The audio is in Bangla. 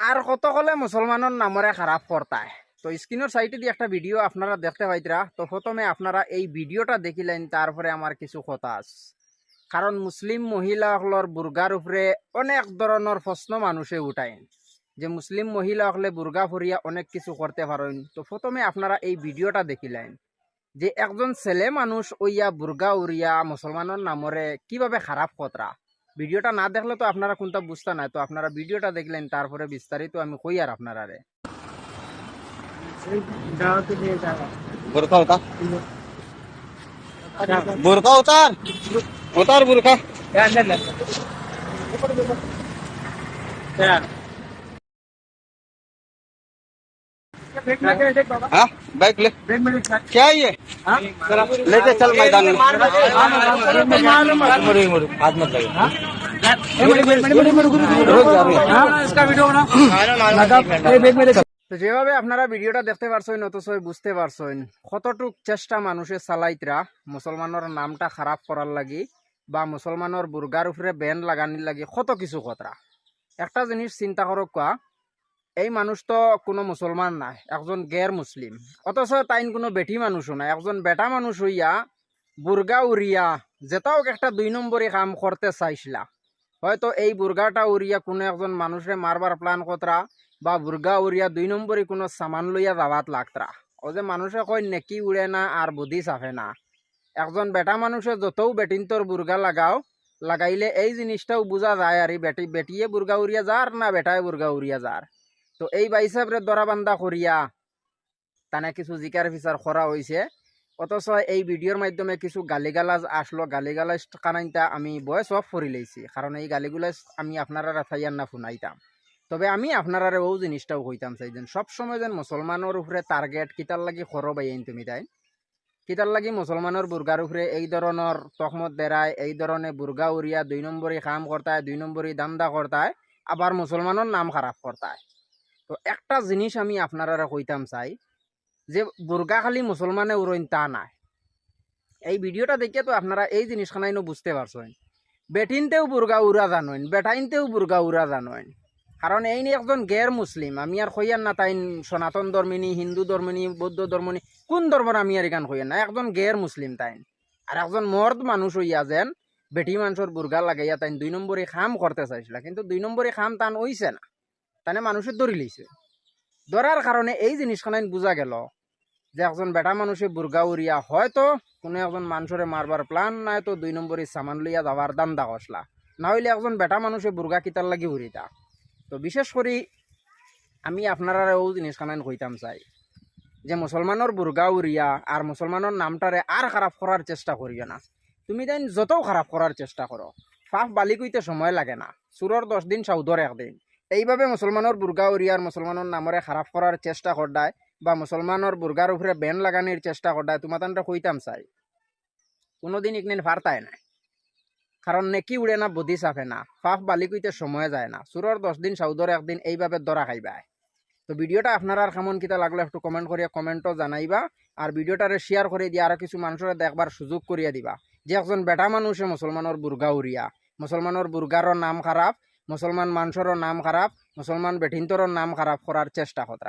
আর কত কলে মুসলমানের নামরে খারাপ করতায় তো স্ক্রিনের সাইডে দিয়ে একটা ভিডিও আপনারা দেখতে পাইতরা। তো প্রথমে আপনারা এই ভিডিওটা দেখিলেন তারপরে আমার কিছু কথা কারণ মুসলিম মহিলাসকলের বুর্গার উপরে অনেক ধরনের প্রশ্ন মানুষে উঠায়। যে মুসলিম মহিলা হলে বুর্গা ফরিয়া অনেক কিছু করতে পারেন তো প্রথমে আপনারা এই ভিডিওটা দেখিলেন যে একজন ছেলে মানুষ ওইয়া বুর্গা উড়িয়া মুসলমানের নামরে কীভাবে খারাপ কতরা ভিডিওটা না দেখলে তো আপনারা কোনটা বুঝতে নাই তো আপনারা ভিডিওটা দেখলেন তারপরে বিস্তারিত আমি কই আর আপনারা রে बुरका उतार बुरका उतार उतार बुरका हाँ बैग ले क्या है ये लेके चल मैदान में हाथ मत लगे रुक जा अभी। তো যেভাবে আপনারা ভিডিওটা দেখতে পারছেন অথচ বুঝতে পারছেন কতটুক চেষ্টা মানুষে চালাইতরা মুসলমানের নামটা খারাপ করার লাগি বা মুসলমানের বুর্গার উপরে ব্যান লাগানির লাগি কত কিছু কতরা একটা জিনিস চিন্তা করো কোয়া এই মানুষ তো কোনো মুসলমান নাই, একজন গের মুসলিম অথচ তাইন কোনো বেটি মানুষও নাই, একজন বেটা মানুষ হইয়া বুর্গা উড়িয়া যেটাও একটা দুই নম্বরই কাম করতে চাইছিলা। হয়তো এই বুর্গাটা উড়িয়া কোনো একজন মানুষে মারবার প্ল্যান কতরা বা বুর্গা উড়িয়া দুই নম্বরই কোনো সামান লইয়া যাবাত লাগতরা ও যে মানুষে কয়, নেকি উড়ে না আর বুদ্ধি চাফে না। একজন বেটা মানুষে যতও বেটিনতর বুর্গা লাগাও, লাগাইলে এই জিনিসটাও বোঝা যায় আর বেটি বেটিয়ে বুর্গা উড়িয়া যার না বেটায় বুর্গা উড়িয়া যার তো এই বাইসাবরে দরা বান্ধা করিয়া তানে কিছু জিকার ফিচার করা হয়েছে অথচ এই ভিডিওর মাধ্যমে কিছু গালিগালাজ আসলো। গালিগালাজ কানাইতা আমি বয়স অফ করে লইছি কারণ এই গালিগুলাজ আমি আপনারা রাথাইয়ার না শুনাইতাম তবে আমি আপনারা ও জিনিসটাও কইতাম চাই যেন। সবসময় যেন মুসলমানের উপরে টার্গেট কিতার লাগি খরব আইন তুমি তাই। কিতার লাগি মুসলমানের বুর্গার উপরে এই ধরনের তহমত দেরায় এই ধরনের বুর্গা উড়িয়া দুই নম্বরই কাম করতায় দুই নম্বরই দান্দা করতায় আবার মুসলমানের নাম খারাপ করতায় তো একটা জিনিস আমি আপনারা কইতাম চাই, যে বুর্গা খালি মুসলমানে উড়ইন তা নাই। এই ভিডিওটা দেখে তো আপনারা এই জিনিসখানাইনো বুঝতে পারছেন। বেটিনতেও বুর্গা উড়া জানেন বেটাইনতেও বুর্গা উড়া জানেন কারণ এই নিয়ে একজন গের মুসলিম আমি আর কইয়ার না তাইন সনাতন ধর্মিনী হিন্দু ধর্মিনী বৌদ্ধ ধর্মিনী কোন ধর্মের আমি আর এখান কইয়ার না, একজন গের মুসলিম তাইন। আর একজন মর্দ মানুষ হইয়া যেন বেটি মানুষের বুর্গা লাগাইয়া তাইন দুই নম্বরে খাম করতে চাইছিল, কিন্তু দুই নম্বরে খাম তান হইছে না। তানে মানুষের ধরি লইছে ধরার কারণে এই জিনিসখানাইন বোঝা গেল যে একজন বেটা মানুষে বুর্গা উড়িয়া হয়তো কোনো একজন মানুষরে মারবার প্ল্যান নাই তো দুই নম্বরে সামান লইয়া যাবার দান্দা কসলা না হইলে একজন বেটা মানুষে বুর্গা কিতার লাগি উড়িতা তো বিশেষ করে আমি আপনারা ও জিনিসখানাইন কইতাম চাই যে মুসলমানের বুর্গা উড়িয়া আর মুসলমানের নামটারে আর খারাপ করার চেষ্টা করিও না। তুমি তাই যত খারাপ করার চেষ্টা করো ফাফ বালি কইতে সময় লাগে না। সুরর দশ দিন সাউদর একদিন। এইভাবে মুসলমানের বুর্গা উড়িয়ার মুসলমানের নামরে খারাপ করার চেষ্টা করদায় বা মুসলমানের বুর্গার উপরে বেন লাগানির চেষ্টা করদায় তোমার তানটা কইতাম চাই। কোনোদিন ইকনিন ফারতায় না কারণ নেকি উড়ে না বুদ্ধি চাফে না ফাফ বালি কইতে সময় যায় না। সুরর দশ দিন সাউদর একদিন এইভাবে দরা খাইবায় তো ভিডিওটা আপনারা আর কেমন কিতা লাগল একটু কমেন্ট করিয়া কমেন্টও জানাইবা আর ভিডিওটারে শেয়ার করে দিয়ে আরও কিছু মানুষের দেখবার সুযোগ করিয়া দিবা। যে একজন বেটা মানুষে মুসলমানের বুর্গা উড়িয়া মুসলমানের বুর্গারও নাম খারাপ মুসলমান মানুষেরও নাম খারাপ মুসলমান বেঠিন্তরও নাম খারাপ করার চেষ্টা কতরা